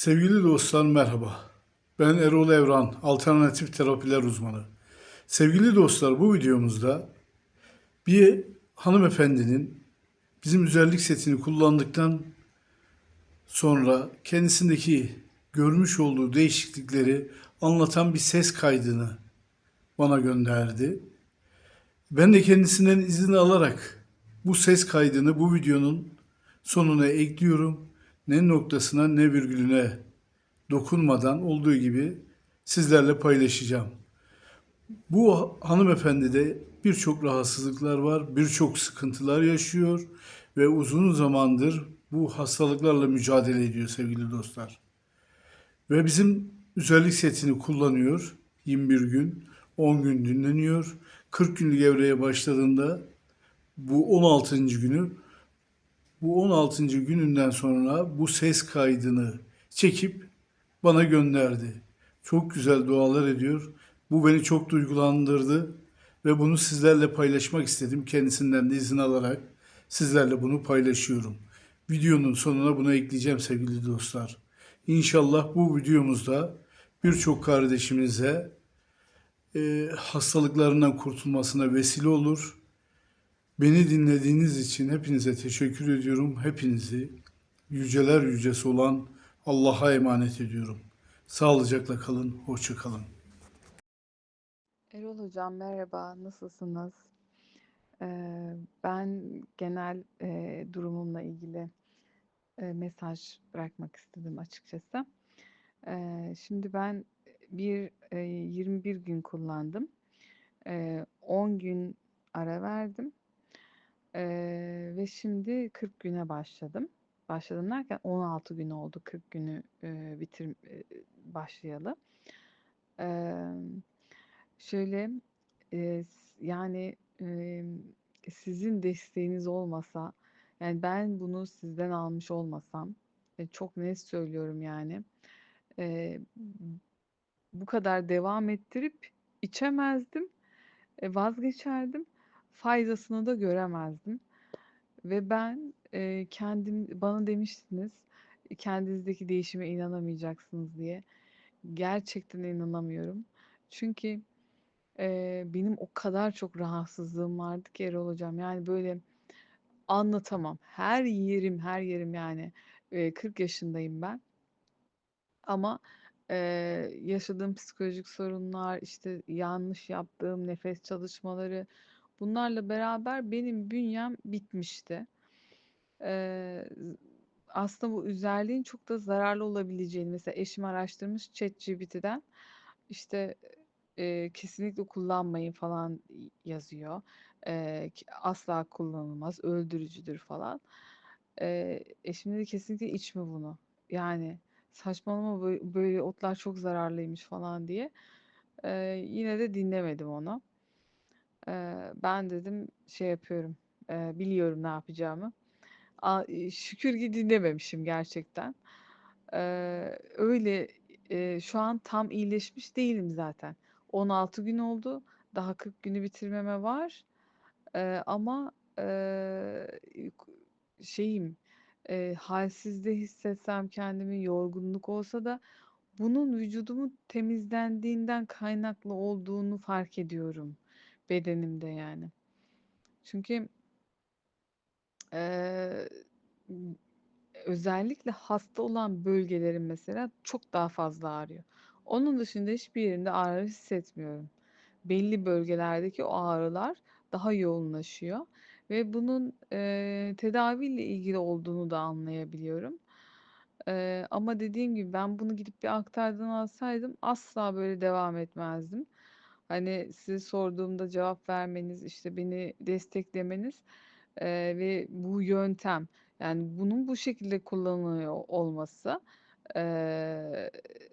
Sevgili dostlar merhaba. Ben Erol Evran, alternatif terapiler uzmanı. Sevgili dostlar bu videomuzda bir hanımefendinin bizim üzerlik setini kullandıktan sonra kendisindeki görmüş olduğu değişiklikleri anlatan bir ses kaydını bana gönderdi. Ben de kendisinden izin alarak bu ses kaydını bu videonun sonuna ekliyorum. Ne noktasına ne virgülüne dokunmadan olduğu gibi sizlerle paylaşacağım. Bu hanımefendide birçok rahatsızlıklar var, birçok sıkıntılar yaşıyor ve uzun zamandır bu hastalıklarla mücadele ediyor sevgili dostlar. Ve bizim özellik setini kullanıyor 21 gün, 10 gün dinleniyor. 40 günlük evreye başladığında bu 16. günü bu 16. gününden sonra bu ses kaydını çekip bana gönderdi. Çok güzel dualar ediyor. Bu beni çok duygulandırdı ve bunu sizlerle paylaşmak istedim. Kendisinden de izin alarak sizlerle bunu paylaşıyorum. Videonun sonuna bunu ekleyeceğim sevgili dostlar. İnşallah bu videomuzda birçok kardeşimize e, hastalıklarından kurtulmasına vesile olur. Beni dinlediğiniz için hepinize teşekkür ediyorum. Hepinizi yüceler yücesi olan Allah'a emanet ediyorum. Sağlıcakla kalın, hoşça kalın. Erol Hocam merhaba, nasılsınız? Ee, ben genel e, durumumla ilgili e, mesaj bırakmak istedim açıkçası. Ee, şimdi ben bir e, 21 gün kullandım. Ee, 10 gün ara verdim. Ee, ve şimdi 40 güne başladım. Başladım derken 16 gün oldu 40 günü e, bitir e, başlayalı. Ee, şöyle e, s- yani e, sizin desteğiniz olmasa yani ben bunu sizden almış olmasam e, çok net söylüyorum yani e, bu kadar devam ettirip içemezdim, e, vazgeçerdim, faydasını da göremezdim. Ve ben e, kendim bana demiştiniz kendinizdeki değişime inanamayacaksınız diye. Gerçekten inanamıyorum. Çünkü e, benim o kadar çok rahatsızlığım vardı ki Erol hocam. Yani böyle anlatamam. Her yerim, her yerim yani. E, 40 yaşındayım ben. Ama e, yaşadığım psikolojik sorunlar, işte yanlış yaptığım nefes çalışmaları, bunlarla beraber benim bünyem bitmişti. Eee, aslında bu üzerliğin çok da zararlı olabileceğini mesela eşim araştırmış ChatGPT'den işte eee, kesinlikle kullanmayın falan yazıyor. Ki asla kullanılmaz, öldürücüdür falan. Eee, eşim dedi kesinlikle içme bunu. Yani saçmalama böyle, otlar çok zararlıymış falan diye. Eee, yine de dinlemedim onu. Eee, ben dedim şey yapıyorum, eee, biliyorum ne yapacağımı. A şükür ki dinlememişim gerçekten. Eee, öyle, eee, şu an tam iyileşmiş değilim zaten. 16 gün oldu. Daha 40 günü bitirmeme var. Eee, ama, ku şeyim, eee, hâlsiz de hissetsem kendimi, yorgunluk olsa da bunun vücudumun temizlendiğinden kaynaklı olduğunu fark ediyorum bedenimde yani. Çünkü ımm, özellikle hasta olan bölgelerim mesela çok daha fazla ağrıyor. Onun dışında hiçbir yerimde ağrı hissetmiyorum. Belli bölgelerdeki o ağrılar daha yoğunlaşıyor ve bunun, eee, tedaviyle ilgili olduğunu da anlayabiliyorum. Eee, ama dediğim gibi ben bunu gidip bir aktardan alsaydım asla böyle devam etmezdim. Hani, size sorduğumda cevap vermeniz, işte, beni desteklemeniz, eee, ve bu yöntem, yani, bunun bu şekilde kullanılıyor olması, eee,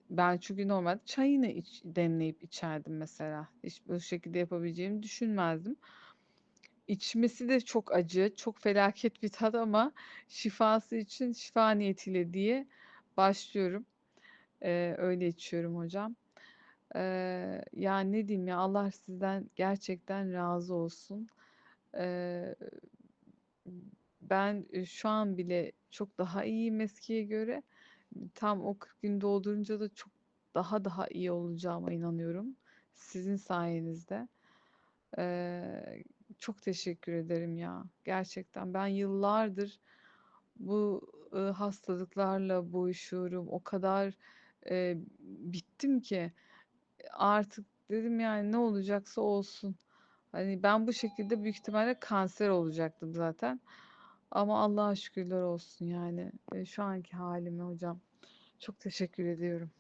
ben çünkü normalde çayını iç demleyip içerdim mesela. Hiç bu şekilde yapabileceğimi düşünmezdim. İçmesi de çok acı, çok felaket bir tat ama şifası için şifa niyetiyle diye başlıyorum. Eee, öyle içiyorum hocam. Eee, ya, ne diyeyim ya, Allah sizden gerçekten razı olsun. Eee, ben, şu an bile çok daha iyiyim eskiye göre. Tam o 40 gün doldurunca da çok daha daha iyi olacağıma inanıyorum. Sizin sayenizde. Eee, çok teşekkür ederim ya. Gerçekten ben yıllardır bu ıı, hastalıklarla boğuşuyorum. O kadar eee, bittim ki artık dedim yani ne olacaksa olsun. Hani ben bu şekilde büyük ihtimalle kanser olacaktım zaten. Ama Allah'a şükürler olsun yani şu anki halime hocam. Çok teşekkür ediyorum.